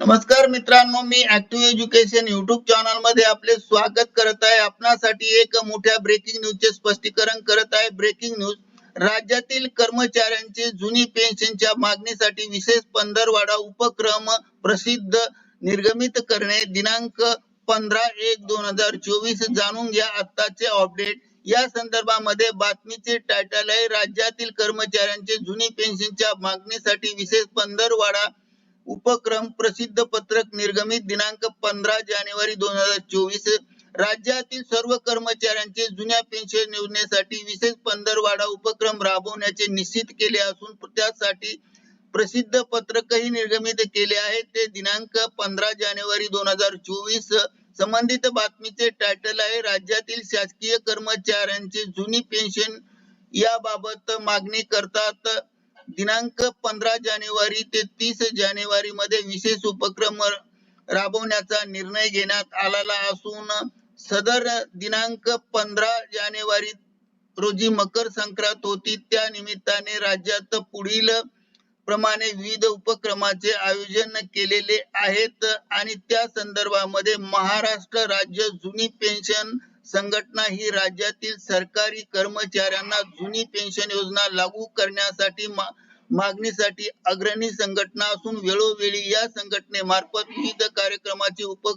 नमस्कार मित्रांनो मी ऍक्टिव्ह एज्युकेशन युट्यूब चॅनलमध्ये आपले स्वागत करत आहे. आपणासाठी एक मोठ्या ब्रेकिंग न्यूजचे स्पष्टीकरण करत आहे. ब्रेकिंग न्यूज राज्यातील कर्मचाऱ्यांची जुनी पेन्शनच्या मागणीसाठी विशेष पंधरवाडा उपक्रम प्रसिद्ध निर्गमित करणे. दिनांक पंधरा एक दोन हजार चोवीस जाणून घ्या आत्ताचे अपडेट या संदर्भामध्ये बातमीचे टायटल आहे राज्यातील कर्मचाऱ्यांचे जुनी पेन्शनच्या मागणीसाठी विशेष पंधरवाडा उपक्रम प्रसिद्ध पत्रक निर्गमित दिनांक पंधरा जानेवारी दोन हजार चोवीस. राज्यातील सर्व कर्मचाऱ्यांचे जुन्या पेन्शन योजनेसाठी विशेष पंधरवाडा उपक्रम राबवण्याचे निश्चित केले असून त्यासाठी प्रसिद्ध पत्रकही निर्गमित केले आहे. ते दिनांक पंधरा जानेवारी दोन हजार चोवीस. संबंधित बातमीचे टायटल आहे राज्यातील शासकीय कर्मचाऱ्यांची जुनी पेन्शन याबाबत मागणी करतात. दिनांक पंधरा जानेवारी ते तीस जानेवारी मध्ये विशेष उपक्रम राबवण्याचा निर्णय घेण्यात आलेला असून सदर दिनांक पंधरा जानेवारी रोजी मकर संक्रांत होती. त्या निमित्ताने राज्यात पुढील प्रमाणे विविध उपक्रमाचे आयोजन केलेले आहेत आणि त्या संदर्भामध्ये महाराष्ट्र राज्य जुनी पेन्शन संघटना ही राज्यातील सरकारी कर्मचाऱ्यांना जुनी पेन्शन योजना लागू करण्यासाठी मा- मागणीसाठी अग्रणी संघटना असून वेळोवेळी या संघटनेमार्फत विविध कार्यक्रमाचे उप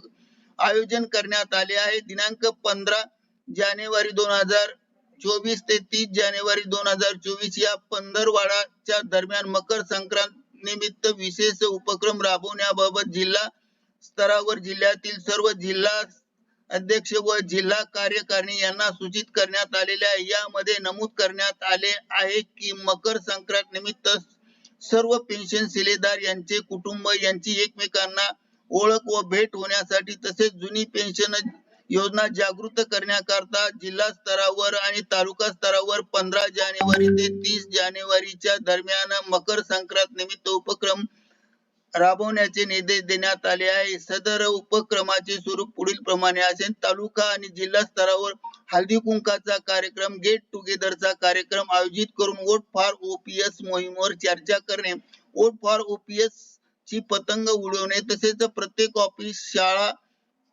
आयोजन करण्यात आले आहे. दिनांक पंधरा जानेवारी दोन हजार चोवीस ते तीस जानेवारी दोन हजार चोवीस या पंधरवाडाच्या दरम्यान मकर संक्रांत निमित्त विशेष उपक्रम राबवण्याबाबत जिल्हा स्तरावर जिल्ह्यातील सर्व जिल्हा अध्यक्ष व जिल्हा कार्यकारिणी यांना सूचित करण्यात आलेल्या यामध्ये नमूद करण्यात आले आहे की मकर संक्रांत निमित्त सर्व पेन्शन शिलेदार यांचे कुटुंब यांची एकमेकांना ओळख व भेट होण्यासाठी तसेच जुनी पेन्शन योजना जागृत करण्याकरता जिल्हा स्तरावर आणि तालुका स्तरावर पंधरा जानेवारी ते तीस जानेवारीच्या दरम्यान मकर संक्रांत निमित्त उपक्रम राबवण्याचे निर्देश देण्यात आले आहे. सदर उपक्रमाचे स्वरूप पुढील प्रमाणे असेल. तालुका आणि जिल्हा स्तरावर हळदी कुंकाचा कार्यक्रम गेट टुगेदरचा कार्यक्रम आयोजित करून वोट फॉर ओपीएस मोहिमेवर चर्चा करणे वोट फॉर ओपीएस ची पतंग उडवणे तसेच प्रत्येक ऑफिस शाळा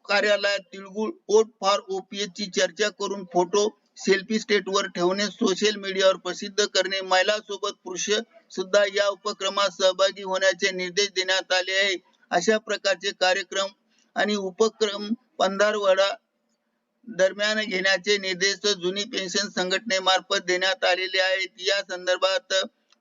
कार्यालयात तिळगुळ वोट फॉर ओपीएस ची चर्चा करून फोटो सेल्फी स्टेट वर ठेवणे सोशल मीडियावर प्रसिद्ध करणे महिला सोबत पुरुष सुद्धा या उपक्रमात सहभागी होण्याचे निर्देश देण्यात आले आहे. अशा प्रकारचे कार्यक्रम आणि उपक्रम पंधारवडा दरम्यान घेण्याचे निर्देश जुनी पेन्शन संघटनेमार्फत देण्यात आलेले आहेत. या संदर्भात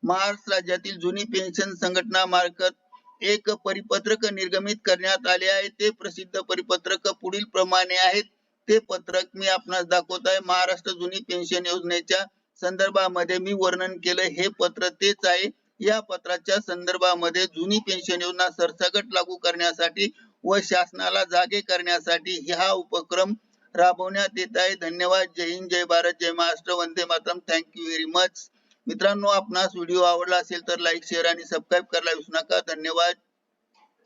महाराष्ट्र राज्यातील जुनी पेन्शन संघटना मार्फत एक परिपत्रक निर्गमित करण्यात आले आहे. ते प्रसिद्ध परिपत्रक पुढील प्रमाणे आहेत. ते पत्रक मी आपणास दाखवत आहे. महाराष्ट्र जुनी पेन्शन योजनेच्या संदर्भामध्ये मी वर्णन केलं हे पत्र तेच आहे. या पत्राच्या संदर्भामध्ये जुनी पेन्शन योजना सरसकट लागू करण्यासाठी व शासनाला जागे करण्यासाठी हा उपक्रम राबवण्यात येत आहे. धन्यवाद. जय हिंद जय भारत जय महाराष्ट्र. वंदे मातरम. थँक्यू व्हेरी मच मित्रांनो आपणास व्हिडिओ आवडला असेल तर लाईक शेअर आणि सबस्क्राईब करायला विसरू नका. धन्यवाद.